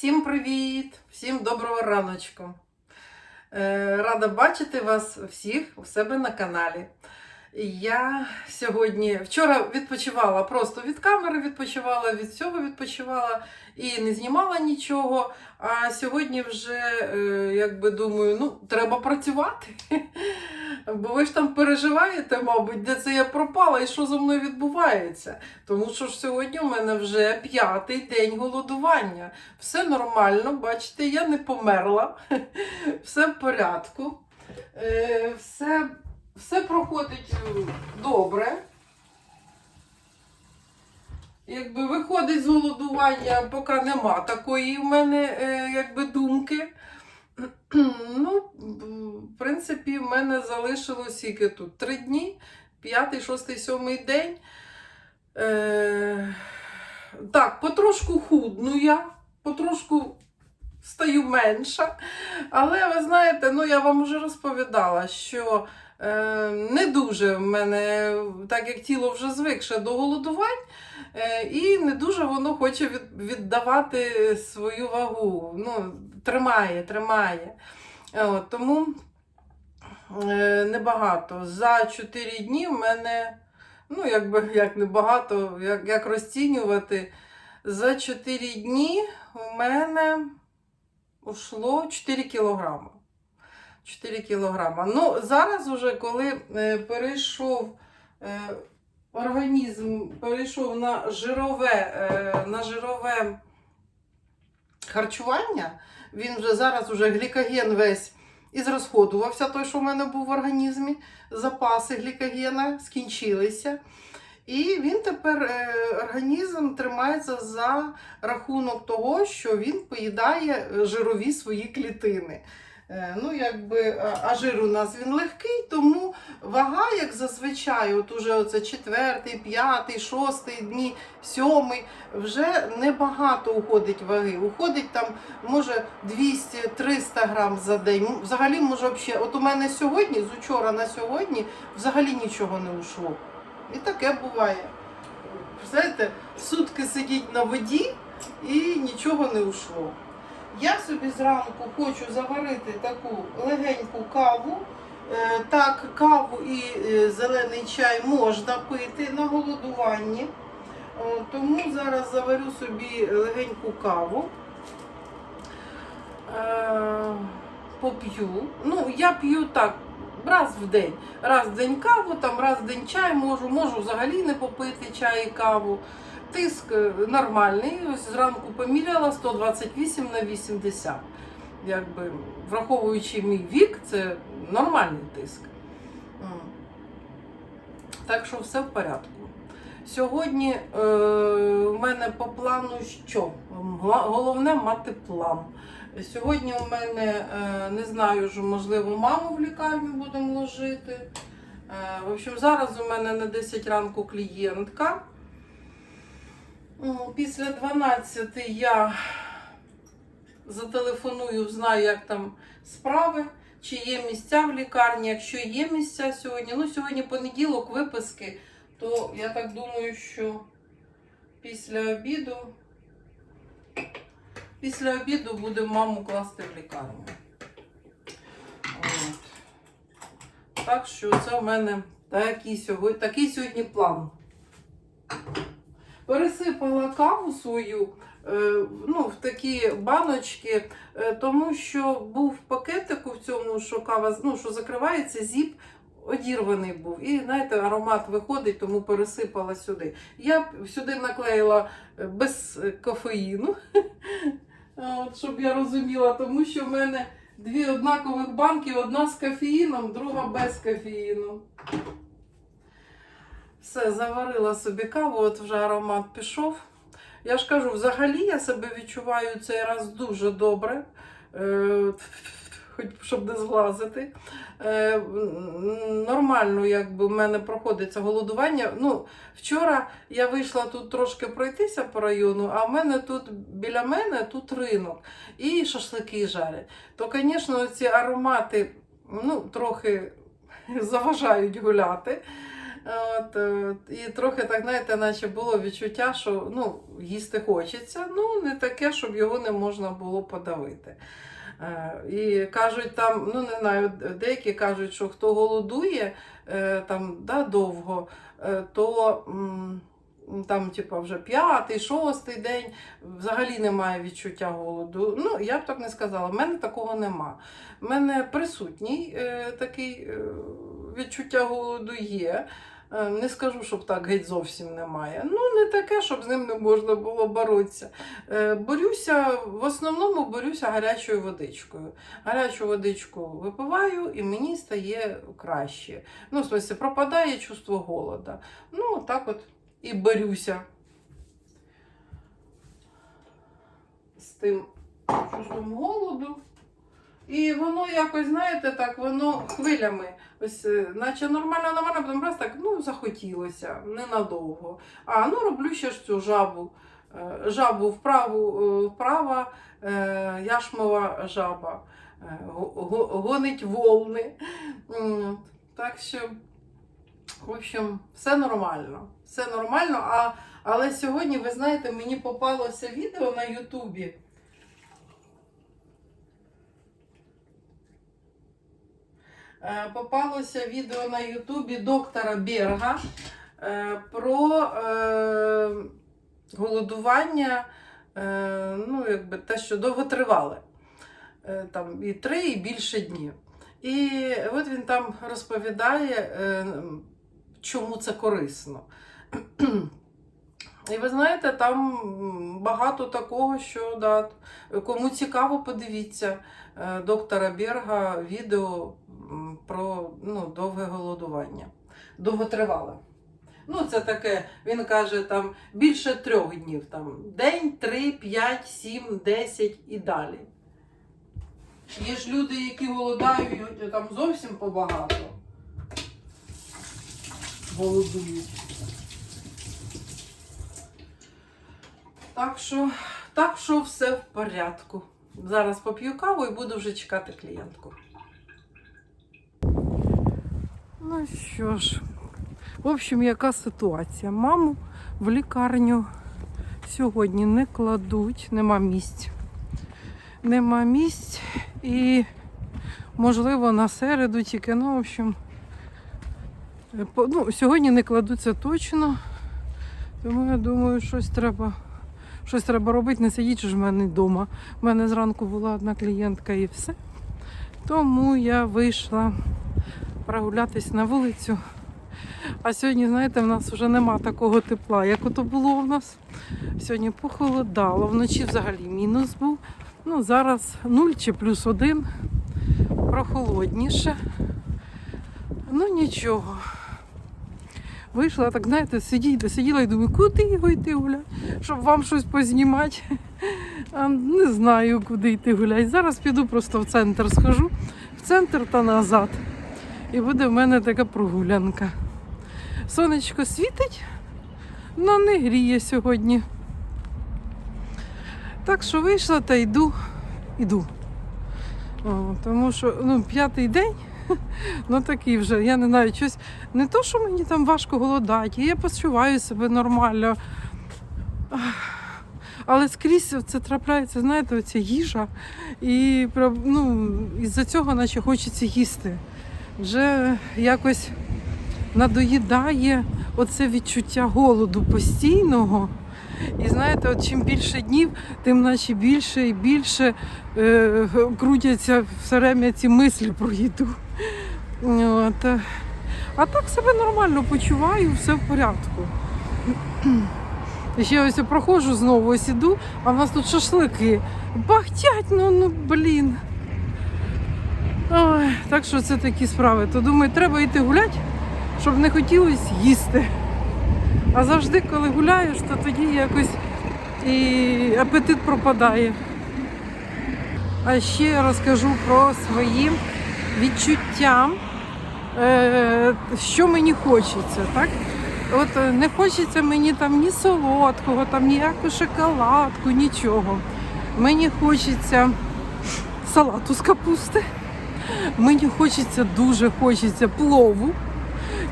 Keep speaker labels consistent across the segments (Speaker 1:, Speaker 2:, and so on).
Speaker 1: Всім привіт! Всім доброго раночку! Е, Рада бачити вас всіх у себе на каналі. Я сьогодні вчора відпочивала просто від камери, відпочивала від всього, відпочивала і не знімала нічого. А сьогодні вже е, якби думаю, ну треба працювати. Бо ви ж там переживаєте, мабуть, де це я пропала і що зі мною відбувається. Тому що ж сьогодні у мене вже п'ятий день голодування. Все нормально, бачите, я не померла, все в порядку, Е, все, все проходить е, добре. Якби виходить з голодування, поки нема такої в мене е, якби думки. Ну, в принципі, в мене залишилось скільки тут три дні, п'ятий, шостий, сьомий день. Е, так, потрошку худну я, потрошку стаю менша. Але ви знаєте, ну я вам вже розповідала, що е, не дуже в мене, так як тіло вже звикше до голодувань, е, і не дуже воно хоче віддавати свою вагу. Ну, тримає, тримає. Е, От, тому е, небагато. За 4 дні в мене, ну, якби як небагато, як, як розцінювати, за 4 дні у мене ушло 4 кілограми. 4 кілограма. Ну, зараз уже, коли е, перейшов е, організм, перейшов на жирове, е, на жирове харчування, він вже зараз уже глікоген весь і зрозходувався, той, що в мене був в організмі. Запаси глікогена скінчилися. І він тепер, е, організм тримається за рахунок того, що він поїдає е, жирові свої клітини. Е, Ну, якби, а- а жир у нас він легкий, тому вага, як зазвичай, от уже оце четвертий, п'ятий, шостий дні, сьомий, вже небагато уходить ваги. Уходить там, може, 200-300 грам за день. Взагалі, може, взагалі, от у мене сьогодні, з учора на сьогодні, взагалі нічого не ушло. І таке буває. Знаєте, сутки сидіть на воді і нічого не ушло. Я собі зранку хочу заварити таку легеньку каву. Е, Так, каву і е, зелений чай можна пити на голодуванні. Тому зараз заварю собі легеньку каву. Е, Поп'ю. Ну, я п'ю так, раз в день. Раз в день каву, там раз в день чай можу, можу взагалі не попити чай і каву. Тиск е, нормальний. Ось зранку поміряла 128 на 80. Якби, враховуючи мій вік, це нормальний тиск. Так що все в порядку. Сьогодні е, в мене по плану що? Головне мати план. Сьогодні у мене е, не знаю, що можливо маму в лікарню будемо ложити. Е, в общем, зараз у мене на 10 ранку клієнтка. М, Після 12 я зателефоную, знаю, як там справи, чи є місця в лікарні. Якщо є місця сьогодні, ну сьогодні понеділок виписки, то я так думаю, що після обіду, після обіду будемо маму класти в лікарню. От. Так що це в мене такий сьогодні, такий сьогодні план. Пересипала каву свою е, ну, в такі баночки, е, тому що був пакетику в цьому, що кава ну, що закривається, зіп одірваний був. І знаєте, аромат виходить, тому пересипала сюди. Я сюди наклеїла е, без кофеїну, щоб я розуміла, тому що в мене дві однакових банки, одна з кофеїном, друга без кофеїну. Все, заварила собі каву, от вже аромат пішов. Я ж кажу, взагалі я себе відчуваю цей раз дуже добре, е, хоч щоб не зглазити. Е, нормально, якби в мене проходиться голодування. Ну, вчора я вийшла тут трошки пройтися по району, а в мене тут біля мене тут ринок і шашлики жарять. То, звісно, ці аромати ну, трохи заважають гуляти. От, е, і трохи так, знаєте, наче було відчуття, що ну, їсти хочеться, ну не таке, щоб його не можна було подавити. Е, І кажуть там, ну не знаю, деякі кажуть, що хто голодує е, там да, довго, то там, типу, вже п'ятий, шостий день взагалі немає відчуття голоду. Ну, я б так не сказала. У мене такого нема. У мене присутній такий відчуття голоду є. Е, Не скажу, щоб так геть зовсім немає. Ну, не таке, щоб з ним не можна було боротися. Е, Борюся, в основному борюся гарячою водичкою. Гарячу водичку випиваю і мені стає краще. Ну, в смысле, пропадає чувство голода. Ну, так от і борюся з тим чувством голоду. І воно якось, знаєте, так, воно хвилями. Ось, е, наче нормально, нормально, потім раз так, ну, захотілося, ненадовго. А, ну роблю ще ж цю жабу. Е, Жабу вправо, е, вправо е, яшмова жаба. Го- го- Гонить волни. Так що, в общем, все нормально. Все нормально. А, але сьогодні, ви знаєте, мені попалося відео на Ютубі. Попалося відео на Ютубі доктора Берга е, про е, голодування, е, ну, якби те, що довготривале. Е, Там і три, і більше днів. І от він там розповідає, е, чому це корисно. І ви знаєте, там багато такого, що да, кому цікаво, подивіться е, доктора Берга відео про ну, довге голодування. Довготривале. Ну, це таке, він каже, там більше трьох днів. Там, день, три, п'ять, сім, десять і далі. Є ж люди, які голодають там зовсім побагато. Голодують. Так що, так що все в порядку. Зараз поп'ю каву і буду вже чекати клієнтку. Ну що ж, в общем, яка ситуація? Маму в лікарню сьогодні не кладуть, нема місць. Нема місць і, можливо, на середу тільки, ну, в общем, ну, сьогодні не кладуться точно. Тому я думаю, щось треба, щось треба робити, не сидіть ж в мене вдома. У мене зранку була одна клієнтка і все. Тому я вийшла прогулятись на вулицю. А сьогодні, знаєте, в нас вже нема такого тепла, як ото було у нас. Сьогодні похолодало, вночі взагалі мінус був. Ну, зараз 0 чи плюс 1, прохолодніше. Ну нічого. Вийшла, так знаєте, сиділа, сиділа і думаю, куди його йти гуляти, щоб вам щось познімати. Не знаю, куди йти гуляти. Зараз піду просто в центр схожу, в центр та назад. І буде в мене така прогулянка. Сонечко світить, але не гріє сьогодні. Так що вийшла та йду, йду. О, тому що ну, п'ятий день, ну такий вже, я не знаю, щось не то, що мені там важко голодати, я почуваю себе нормально. Але скрізь це трапляється, знаєте, оця їжа, і ну, із-за цього наче хочеться їсти. Вже якось надоїдає оце відчуття голоду постійного. І знаєте, от чим більше днів, тим наче більше і більше е, крутяться все ці мислі про їду. От. А так себе нормально почуваю, все в порядку. Ще ось я проходжу знову, ось іду, а в нас тут шашлики. Бахтять, ну, ну блін. Ой, так що це такі справи. То думаю, треба йти гуляти, щоб не хотілося їсти. А завжди, коли гуляєш, то тоді якось і апетит пропадає. А ще розкажу про свої відчуття, е, що мені хочеться. Так? От е, не хочеться мені там ні солодкого, там ніяку шоколадку, нічого. Мені хочеться салату з капусти. Мені хочеться, дуже хочеться плову.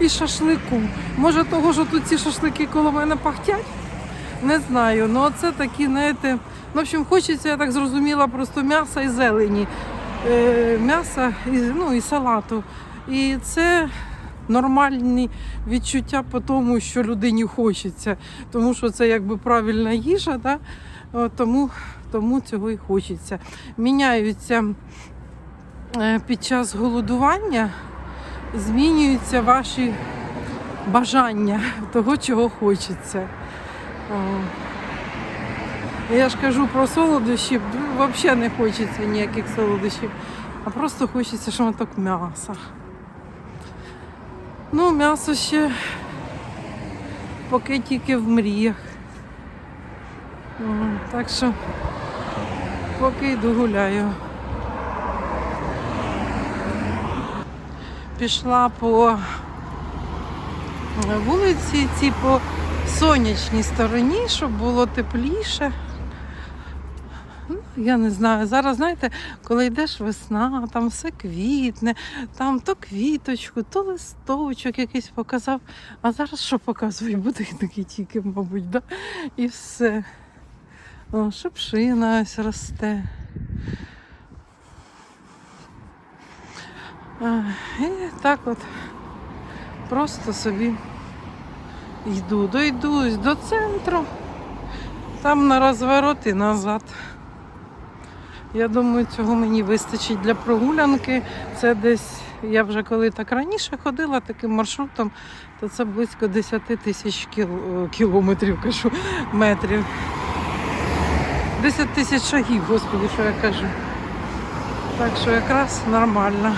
Speaker 1: і шашлику. Може, того, що тут ці шашлики коло мене пахтять? Не знаю. Ну, це такі, знаєте, ну, в общем, хочеться, я так зрозуміла, просто м'яса і зелені. Е, м'яса і, ну, і салату. І це нормальні відчуття по тому, що людині хочеться. Тому що це якби правильна їжа, да? Тому, тому цього і хочеться. Міняються під час голодування, змінюються ваші бажання того, чого хочеться. Я ж кажу про солодощі, взагалі не хочеться ніяких солодощів, а просто хочеться шматок м'яса. Ну, м'ясо ще поки тільки в мріях. Так що поки йду гуляю. Пішла по вулиці, ці по сонячній стороні, щоб було тепліше. Ну, Я не знаю. Зараз, знаєте, коли йдеш весна, там все квітне, там то квіточку, то листочок якийсь показав. А зараз що показують? Будинки тільки, мабуть, да? і все. О, шипшина ось росте. А, І так от просто собі йду, дойду до центру, там на розворот і назад. Я думаю, цього мені вистачить для прогулянки. Це десь, я вже коли так раніше ходила таким маршрутом, то це близько 10 тисяч кіл- кілометрів, кажу, метрів. 10 тисяч шагів, господи, що я кажу. Так що якраз нормально.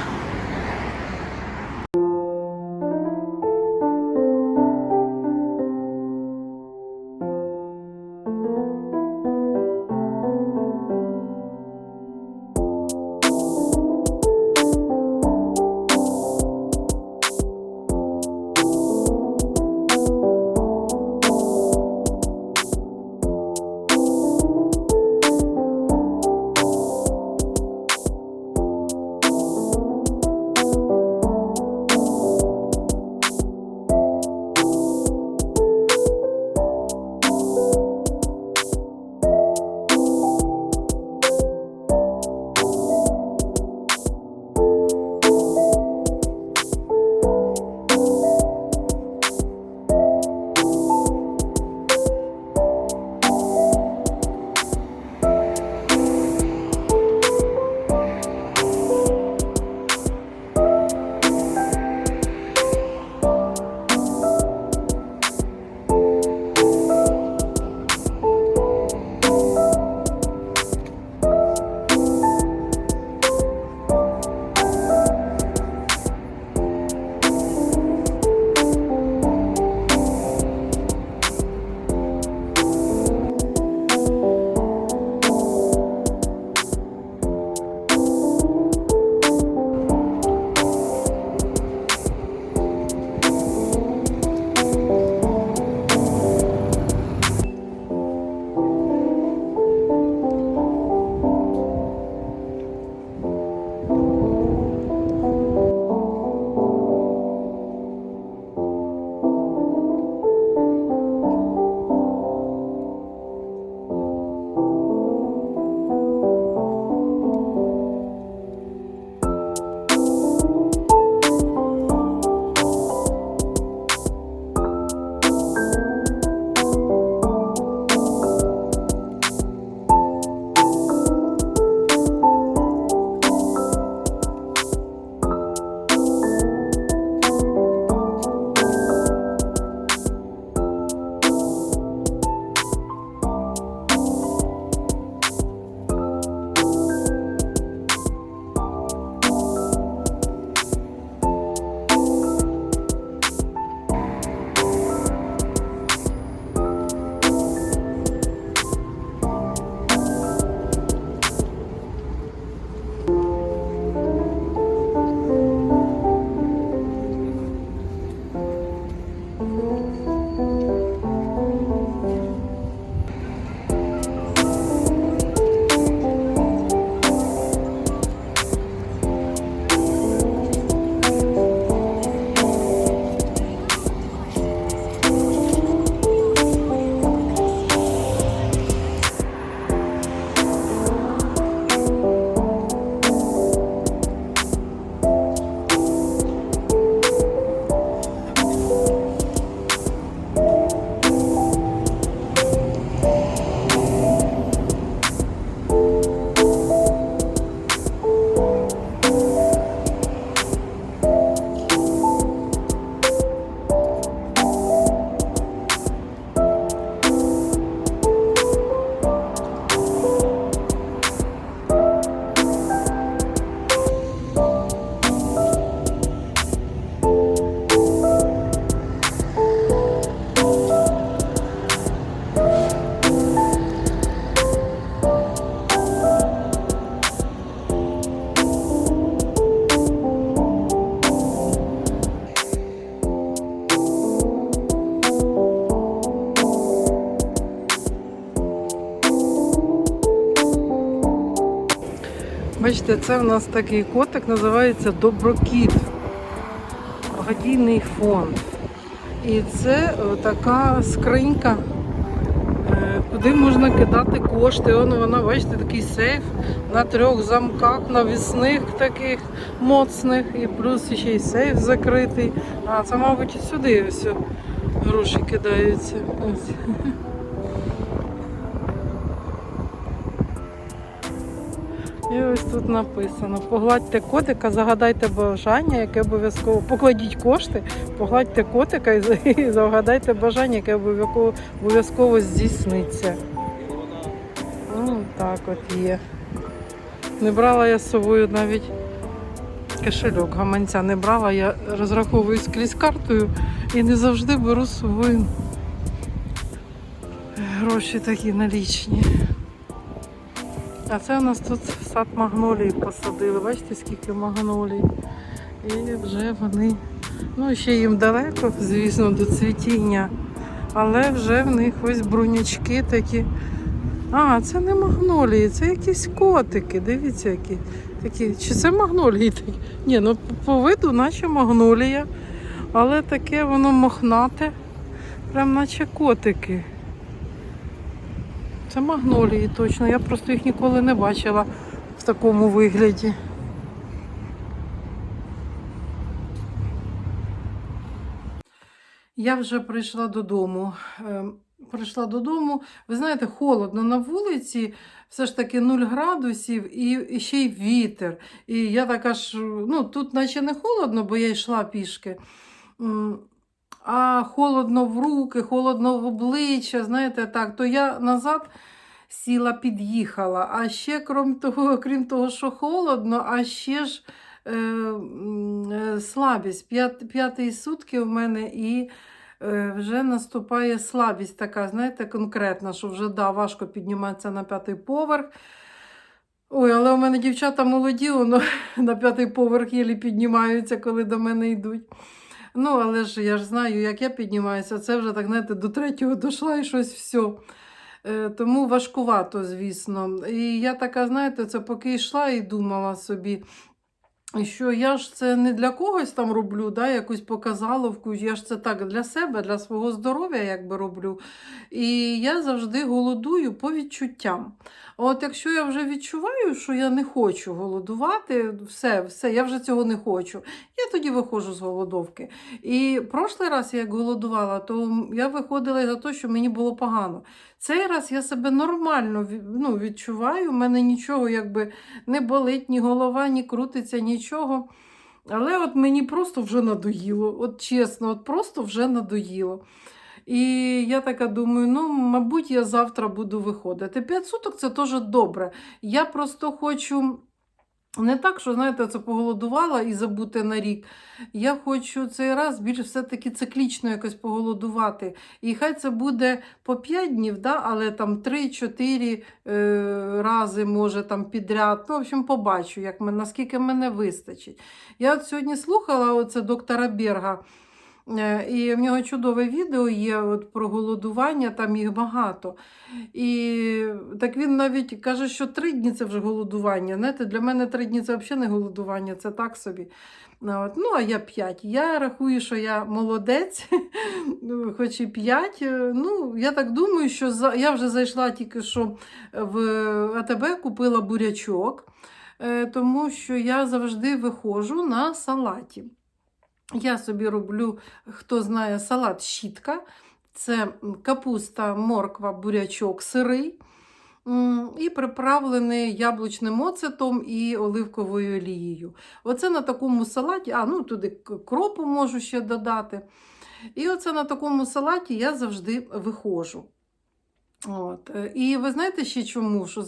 Speaker 1: Бачите, це в нас такий котик, називається Доброкіт. Благодійний фонд. І це е, така скринька, е, куди можна кидати кошти. Воно, вона, бачите, такий сейф на трьох замках, навісних таких моцних, і плюс ще й сейф закритий. А це, мабуть, сюди ось гроші кидаються. Ось. І ось тут написано: погладьте котика, загадайте бажання, яке обов'язково покладіть кошти, погладьте котика і загадайте бажання, яке обов'язково здійсниться. Ну, так от є. Не брала я з собою навіть кошельок, гаманця не брала, я розраховуюсь крізь картою і не завжди беру з собою гроші такі налічні. А це у нас тут сад магнолій посадили. Бачите, скільки магнолій. І вже вони, ну ще їм далеко, звісно, до цвітіння. Але вже в них ось брунячки такі. А, це не магнолії, це якісь котики. Дивіться, які такі. Чи це магнолії? Ні, ну по виду, наче магнолія. Але таке воно мохнате, прям наче котики. Це магнолії точно. Я просто їх ніколи не бачила в такому вигляді. Я вже прийшла додому. Ем, Прийшла додому. Ви знаєте, холодно на вулиці, все ж таки 0 градусів і, і ще й вітер. І я така ж, ну тут наче не холодно, бо я йшла пішки. А холодно в руки, холодно в обличчя, знаєте, так, то я назад сіла, під'їхала. А ще, крім того, крім того, що холодно, а ще ж е, е, слабість. П'ят, п'ятий сутки в мене і е, вже наступає слабість така, знаєте, конкретна, що вже да, важко підніматися на п'ятий поверх. Ой, але у мене дівчата молоді, воно на п'ятий поверх єлі піднімаються, коли до мене йдуть. Ну, але ж я ж знаю, як я піднімаюся, це вже так, знаєте, до третього дійшла і щось все. Тому важкувато, звісно. І я така, знаєте, це поки йшла і думала собі, що я ж це не для когось там роблю, да, якусь показаловку, я ж це так для себе, для свого здоров'я якби роблю. І я завжди голодую по відчуттям. От якщо я вже відчуваю, що я не хочу голодувати, все, все, я вже цього не хочу. Я тоді виходжу з голодовки. І прошлий раз, як голодувала, то я виходила за те, що мені було погано. Цей раз я себе нормально ну, відчуваю, у мене нічого якби не болить, ні голова, ні крутиться, нічого. Але от мені просто вже надоїло. От чесно, от просто вже надоїло. І я така думаю, ну, мабуть, я завтра буду виходити. П'ять суток це теж добре. Я просто хочу. Не так, що, знаєте, це поголодувала і забути на рік. Я хочу цей раз більш все-таки циклічно якось поголодувати. І хай це буде по 5 днів, да? але там 3-4 е, рази, може, там підряд. Ну, в общем, побачу, як наскільки мене вистачить. Я от сьогодні слухала оце доктора Берга. Е, І в нього чудове відео є от про голодування, там їх багато. І так він навіть каже, що три дні це вже голодування. Знаєте, для мене три дні це взагалі не голодування, це так собі. От. Ну, а я п'ять. Я рахую, що я молодець, ну, хоч і п'ять. Е, Ну, я так думаю, що за... я вже зайшла тільки що в АТБ, купила бурячок, е, тому що я завжди виходжу на салаті. Я собі роблю, хто знає, салат щітка. Це капуста, морква, бурячок, сирий. І приправлений яблучним оцетом і оливковою олією. Оце на такому салаті, а ну туди кропу можу ще додати. І оце на такому салаті я завжди виходжу. От. е, І ви знаєте ще чому? Що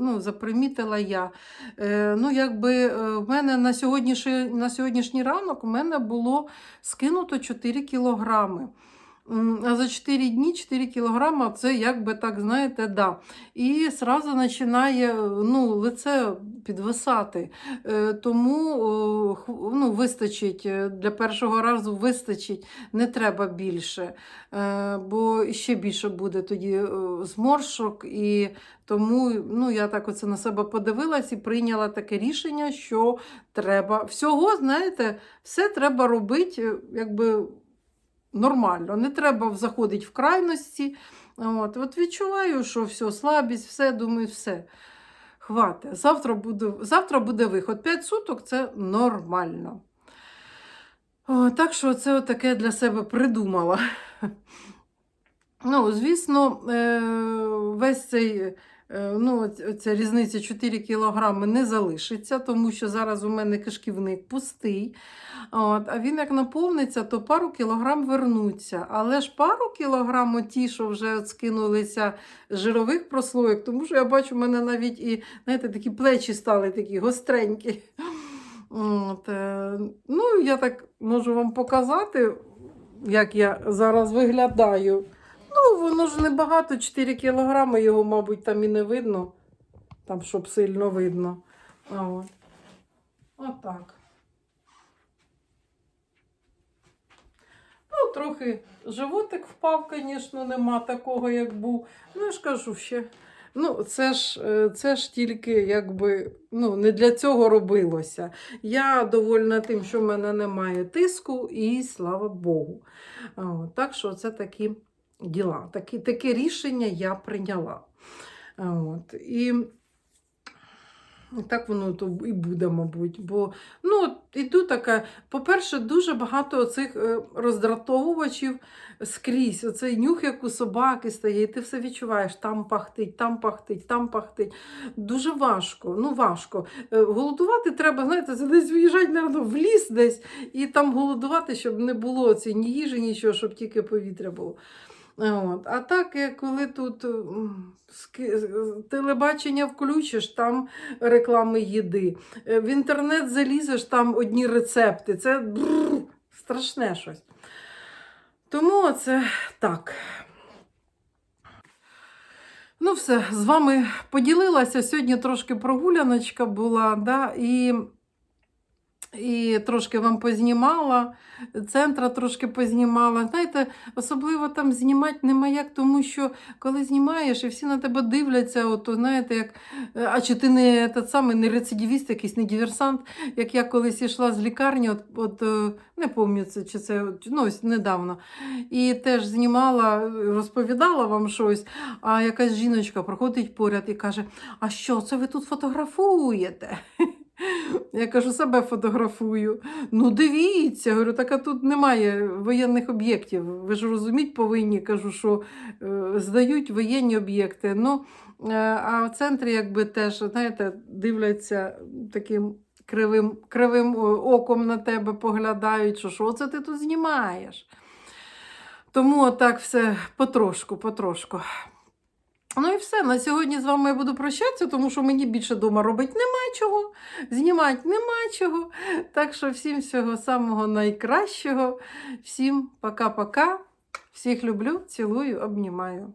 Speaker 1: ну, запримітила я. Е, ну, якби е, в мене на сьогоднішній, на сьогоднішній ранок у мене було скинуто 4 кілограми. За 4 дні 4 кілограма це як би так, знаєте, да. І сразу починає ну, лице підвисати. Е, Тому ну, вистачить е, для першого разу вистачить, не треба більше, Е, бо ще більше буде тоді зморшок. І тому ну, я так оце на себе подивилась і прийняла таке рішення, що треба всього, знаєте, все треба робити, якби нормально. Не треба заходити в крайності. От, от відчуваю, що все, слабість, все, думаю, все. Хватить. Завтра буде, завтра буде виход. 5 суток це нормально. О, так що це таке для себе придумала. Ну, звісно, е, весь цей, ну, ця різниця 4 кілограми не залишиться, тому що зараз у мене кишківник пустий. От, а він як наповниться, то пару кілограм вернуться. Але ж пару кілограм ті, що вже скинулися жирових прослоєк, тому що я бачу, у мене навіть і знаєте, такі плечі стали такі гостренькі. От, е, ну, я так можу вам показати, як я зараз виглядаю. Ну, воно ж небагато, 4 кілограми, його, мабуть, там і не видно, там, щоб сильно видно. А От. Отак. Ну, трохи животик впав, звісно, нема такого, як був. Ну, я ж кажу ще. Ну, це ж, е, це ж тільки якби ну, не для цього робилося. Я довольна тим, що в мене немає тиску, і слава Богу. Так що це такі діла. Такі, таке рішення я прийняла. От, і так воно то і буде, мабуть. Бо ну, іду така, по-перше, дуже багато цих роздратовувачів скрізь. Оцей нюх, як у собаки стає, і ти все відчуваєш, там пахтить, там пахтить, там пахтить. Дуже важко. Ну, важко. Е, Голодувати треба, знаєте, десь виїжджати, напевно, в ліс десь і там голодувати, щоб не було ці ні їжі, нічого, щоб тільки повітря було. От. А так, коли тут м, телебачення включиш, там реклами їди. Е, В інтернет залізеш, там одні рецепти. Це бррр, страшне щось. Тому це так. Ну, все, з вами поділилася. Сьогодні трошки прогуляночка була, да, і, і трошки вам познімала, центра трошки познімала. Знаєте, особливо там знімати нема як, тому що коли знімаєш і всі на тебе дивляться, от, знаєте, як, а чи ти не, этот самий, не рецидивіст, якийсь не диверсант, як я колись йшла з лікарні, от, от е, не пам'ятаю, чи це ну, ось недавно, і теж знімала, розповідала вам щось, а якась жіночка проходить поряд і каже: А що, це ви тут фотографуєте? Я кажу, себе фотографую. Ну, дивіться, говорю, так а тут немає воєнних об'єктів. Ви ж розуміти повинні, кажу, що е, здають воєнні об'єкти. Ну, е, а в центрі, якби теж, знаєте, дивляться таким кривим, кривим оком на тебе поглядають, що що це ти тут знімаєш. Тому так все потрошку, потрошку. Ну і все. На сьогодні з вами я буду прощатися, тому що мені більше вдома робити нема чого, знімати нема чого. Так що всім всього самого найкращого. Всім пока-пока. Всіх люблю, цілую, обнімаю.